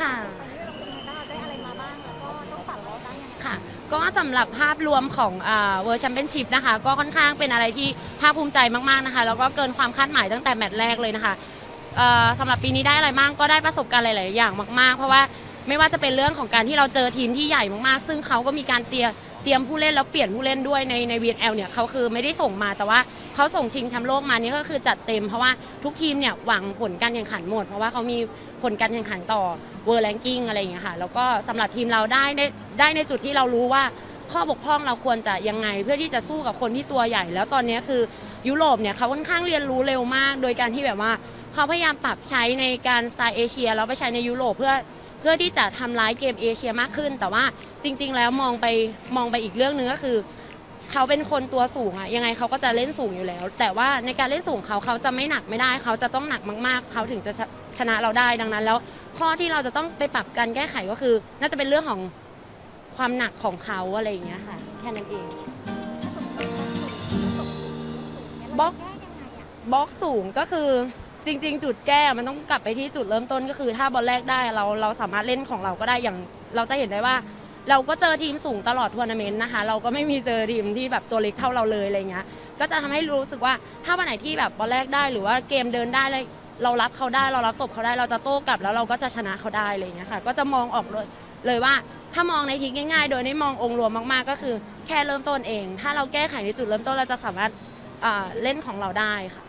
ค่ะ ได้อะไรมาบ้างแล้วก็ต้องปรับลดได้ยังค่ะ ก็สำหรับภาพรวมของเวิร์ชแชมเปี้ยนชิพนะคะ ก็ค่อนข้างเป็นอะไรที่ภาคภูมิใจมากๆนะคะ แล้วก็เกินความคาดหมายตั้งแต่แมตช์แรกเลยนะคะเอ่สำหรับปีนี้ได้อะไรมากก็ได้ประสบการณ์หลาย ๆ อย่างมาก ๆ เพราะว่าไม่ว่าจะเป็นเรื่องของการที่เราเจอทีมที่ใหญ่มาก ๆ ซึ่งเขาก็มีการเตรียม เตรียมผู้เล่นแล้วเปลี่ยนผู้เล่นด้วยในใน VNL เนี่ยเขาคือไม่ได้ส่งมาแต่ว่าเขาส่งชิงแชมป์โลกมานี่ก็คือจัดเต็มเพราะว่าทุกทีมเนี่ยหวังผลการแข่งขันหมด เพราะว่าเขามีผลการแข่งขันต่อ World Ranking อะไรอย่างเงี้ยค่ะแล้วก็สำหรับทีมเราได้ได้ได้ในจุดที่เรารู้ว่าข้อบกพร่องเราควรจะยังไง เพื่อที่จะสู้กับคนที่ตัวใหญ่ แล้วตอนนี้คือยุโรปเนี่ยเขาค่อนข้างเรียนรู้เร็วมาก โดยการที่แบบว่าเขาพยายามปรับใช้ในการสไตล์เอเชียแล้วไปใช้ในยุโรปเพื่อ เพื่อที่จะทำร้ายเกมเอเชียมากขึ้น แต่ว่าจริง ๆ แล้วมองไปมองไปอีกเรื่องหนึ่งก็คือ เขาเป็นคนตัวสูงอะยังไงเขาก็จะเล่นสูงอยู่แล้ว แต่ว่าในการเล่นสูงเขาเขาจะไม่หนักไม่ได้ เขาจะต้องหนักมากๆ เขาถึงจะชชนะเราได้ดังนั้น แล้วข้อที่เราจะต้องไปปรับการแก้ไขก็คือ น่าจะเป็นเรื่องของความหนักของเขาอะไรอย่างเงี้ยค่ะแค่นั้นเองบล็อกบล็อกสูงก็คือ จริง ๆ จุดแก้มันต้องกลับไปที่จุดเริ่มต้นก็คือ ถ้าบอลแรกได้เราเราสามารถเล่นของเราก็ได้อย่างเราจะเห็นได้ว่า เราก็เจอทีมสูงตลอดทัวร์นาเมนต์นะคะ เราก็ไม่มีเจอทีมที่แบบตัวเล็กเท่าเราเลยอะไรเงี้ยก็จะทำให้รู้สึกว่าถ้าวันไหนที่แบบบอลแรกได้หรือว่าเกมเดินได้เลยเรารับเขาได้เรารับตบเขาได้เราจะโต้กลับแล้วเราก็จะชนะเขาได้อะไรเงี้ยค่ะก็จะมองออกเลยเลยว่าถ้ามองในทิศง่ายๆ โดยไม่มององค์รวมมากๆก็คือ แค่เริ่มต้นเอง ถ้าเราแก้ไขในจุดเริ่มต้นเราจะสามารถอ่าเล่นของเราได้ค่ะ